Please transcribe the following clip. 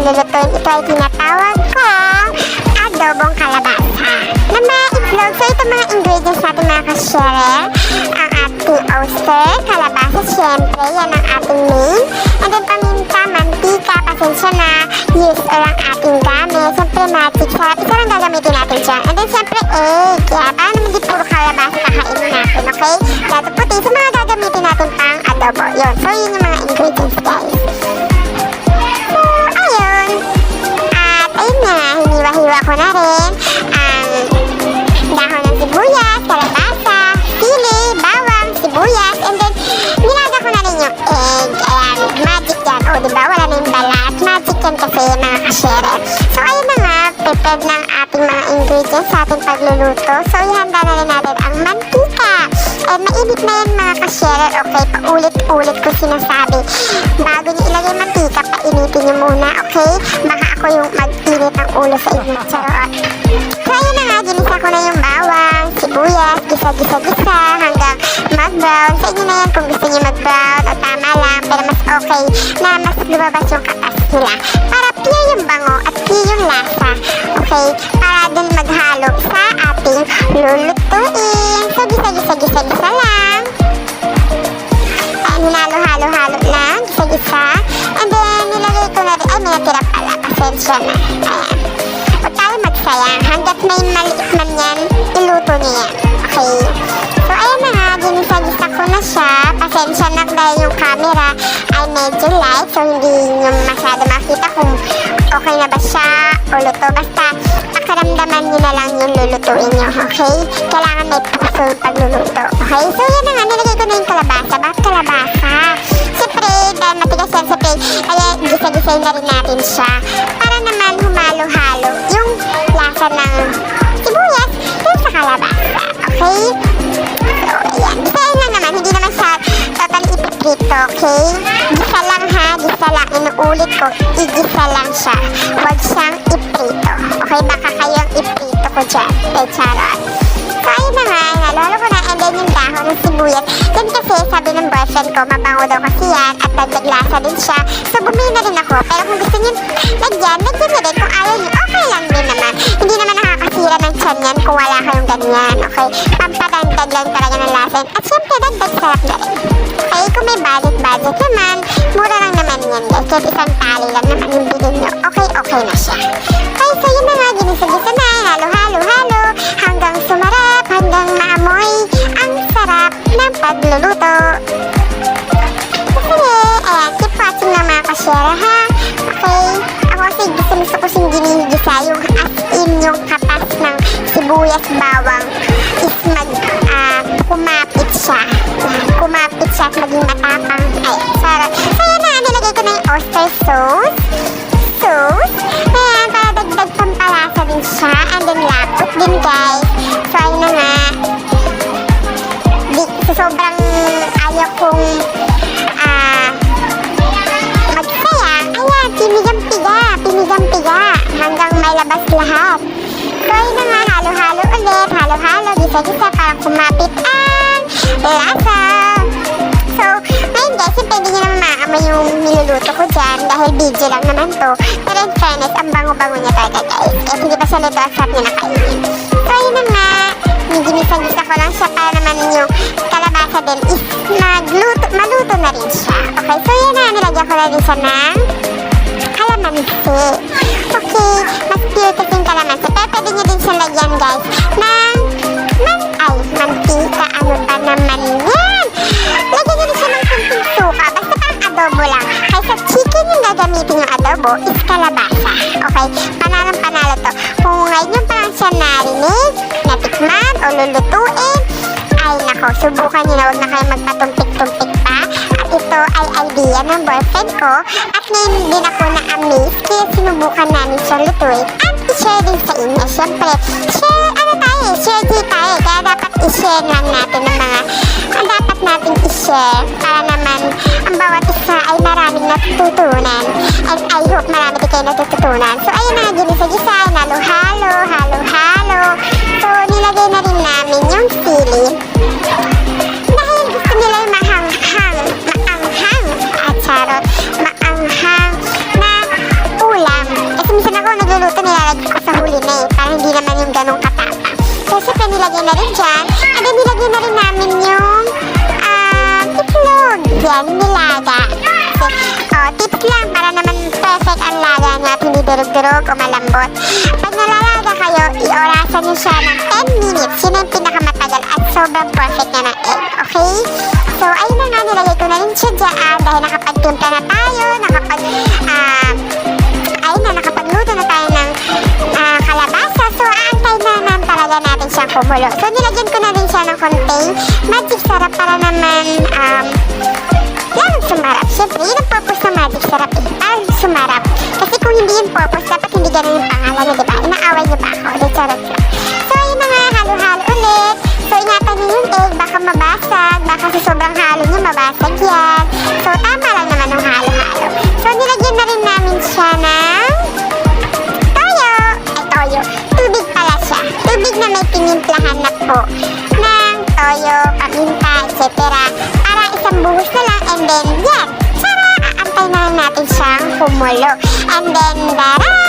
natin lulutuin. Ito ay tinatawag kong adobong kalabasa na maitlog. So, ito mga ingredients natin mga ka-share. Ang ating oyster, kalabasa, syempre, yan ang ating main. And then, paminta, mantika, pasensya na, yeast or ang ating gamit. Siyempre, magic sarap. Ito lang gagamitin natin dyan. And then, siyempre, egg. Kaya, paano naman di puro kalabasa kakainin natin, okay? Dato puti, so mga gagamitin natin pang adobo. Yun. So, yun yung mga ingredients, ingredients sa ating pagluluto. So, ihanda na rin natin ang mantika. And mainit na yan mga kashere. Okay, paulit-ulit ko sinasabi. Bago niyo ilagay mantika, painitin niyo muna, okay? Baka ako yung mag-init ng ulo sa inyo. Charot. So, ayun na nga, ginisa ko na yung bawang, sibuyas, gisa-gisa-gisa hanggang mag-brown. Sa inyo na yan kung gusto niyo mag-brown o tama lang, pero mas okay na mas lumabas yung katas nila. Para natira pala, pasensya na. Ayan. Huwag tayo magsayang, hanggat may maliit man yan, iluto niya. Okay? So, ayan na nga, ginisa-gisa ko na siya. Pasensya na dahil yung camera ay medyo light, so hindi nyo masyado makita kung okay na ba siya o luto. Basta, pakaramdaman nyo na lang yung lulutuin nyo, okay? Kailangan may puso pagluluto, okay? So, yan na nga, nilagay ko na yung kalabasa. Bakit kalabasa? Siyempre, matigas yan, siyempre, kaya gisa-gisay na rin natin siya. Para naman humalo-halo yung lasa ng sibuyas dun sa kalabasa, okay? So, ayan. Gisahin lang naman, hindi naman siya totally ipiprito, okay? Gisa lang ha, gisa lang. Inuulit ko, igisa lang siya. Huwag siyang iprito. Okay, baka kayong iprito ko dyan. Eh, charot. So, ayun na nga, nalolo ko na, and then yung dahon ng sibuyas. Kasi, sabi ng boyfriend ko, mabango daw kasi yan, at dagdag lasa din siya. So, bumili na rin ako. Pero kung gusto niyo lagyan, lagyan niyo rin. Kung ayaw niyo, okay lang din naman. Hindi naman nakakasira ng tiyan yan kung wala kayong ganyan, okay? Pampadagdag lang talaga ng lasa. At syempre, dagdag sarap na rin. Okay, kung may budget-budget naman, mura lang naman yan, guys. Kahit isang tali lang naman yung bilhin nyo. Okay, okay na siya. Sibuyas bawang is mag, ah, kumapit siya. Kumapit siya at maging matapang. Ay, sarap. Yan na, nilagay ko na yung oyster. Sauce. Gisa-gisa, para kumapit ang lasa. So, ngayon guys, siyempre hindi nyo naman maamoy yung niluluto ko dyan dahil video lang naman to. Pero in fairness, ang bango-bango niya talaga guys. Eh, hindi pa siya ang sarap niya nakainin. So, yun na nga, ginisa-gisa ko lang siya para naman yung kalabasa din is magluto, maluto na rin siya. Okay, so yun na, nilagyan ko na rin siya ng kalamansi. Okay, mas kasi yung kalamansi. Pero pwede nyo din siya lagyan guys ng narinig, natikman o lulutuin, ay nako, subukan nyo na huwag na kayo magpatumpik-tumpik pa. At ito ay idea ng boyfriend ko. At ngayon din ako na-amaze kaya sinubukan namin siya lutuin. At i-share din sa inyo. Siyempre, share, ano tayo eh, share din tayo. Kaya dapat i-share lang natin ng mga ang dapat natin i-share para naman ang bawat isa ay maraming natututunan. And I hope marami din kayo natututunan. So, ayun na, ginisa-gisa, nilagay na rin dyan. And then nilagay na rin namin yung um, itlog. Yan, nilaga. Oh, tips lang para naman perfect ang laga niya at hindi durog-durog o malambot. Pag nalalaga kayo, iorasan niyo siya ng 10 minutes. Yun ang pinakamatagal at sobrang perfect niya ng egg. Okay? So, ayun na nga, nilagay ko na rin siya dyan dahil nakapagtimpla na tayo, nakapag, kumulo. So, nilagyan ko na rin siya ng konting magic sarap para naman, um, yan, sumarap. Siyempre, yun ang purpose ng magic sarap eh. Para sumarap. Kasi kung hindi yung purpose, dapat hindi ganun yung pangalan na, di ba? Inaaway niyo ba ako? Tinimplahan na po ng toyo, paminta, etc. Para isang buhos na lang and then, yan. Tara! Aantay na natin siyang kumulo. And then, tara!